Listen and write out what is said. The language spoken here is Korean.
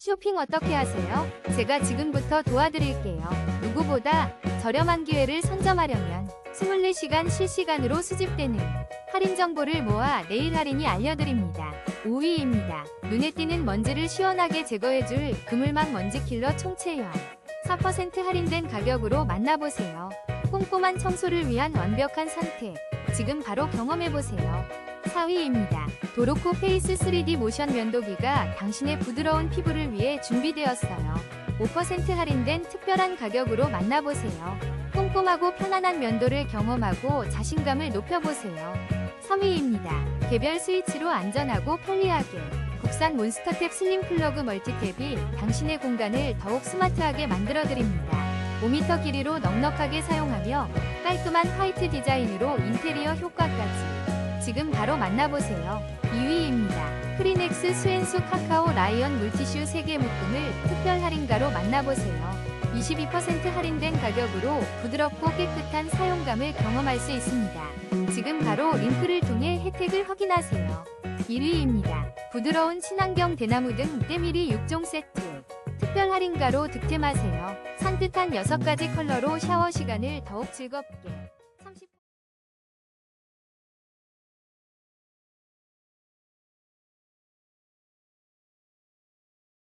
쇼핑 어떻게 하세요? 제가 지금부터 도와드릴게요. 누구보다 저렴한 기회를 선점하려면 24시간 실시간으로 수집되는 할인 정보를 모아 내일 할인이 알려드립니다. 5위입니다. 눈에 띄는 먼지를 시원하게 제거해줄 그물망 먼지 킬러 총체형. 4% 할인된 가격으로 만나보세요. 꼼꼼한 청소를 위한 완벽한 선택. 지금 바로 경험해보세요. 4위입니다. 도로코 페이스 3D 모션 면도기가 당신의 부드러운 피부를 위해 준비되었어요. 5% 할인된 특별한 가격으로 만나보세요. 꼼꼼하고 편안한 면도를 경험하고 자신감을 높여보세요. 3위입니다. 개별 스위치로 안전하고 편리하게 국산 몬스터탭 슬림 플러그 멀티탭이 당신의 공간을 더욱 스마트하게 만들어드립니다. 5m 길이로 넉넉하게 사용하며 깔끔한 화이트 디자인으로 인테리어 효과까지 지금 바로 만나보세요. 2위입니다. 크리넥스 스웬수 카카오 라이언 물티슈 3개 묶음을 특별 할인가로 만나보세요. 22% 할인된 가격으로 부드럽고 깨끗한 사용감을 경험할 수 있습니다. 지금 바로 링크를 통해 혜택을 확인하세요. 1위입니다. 부드러운 친환경 대나무 등 때밀이 6종 세트. 특별 할인가로 득템하세요. 산뜻한 6가지 컬러로 샤워 시간을 더욱 즐겁게.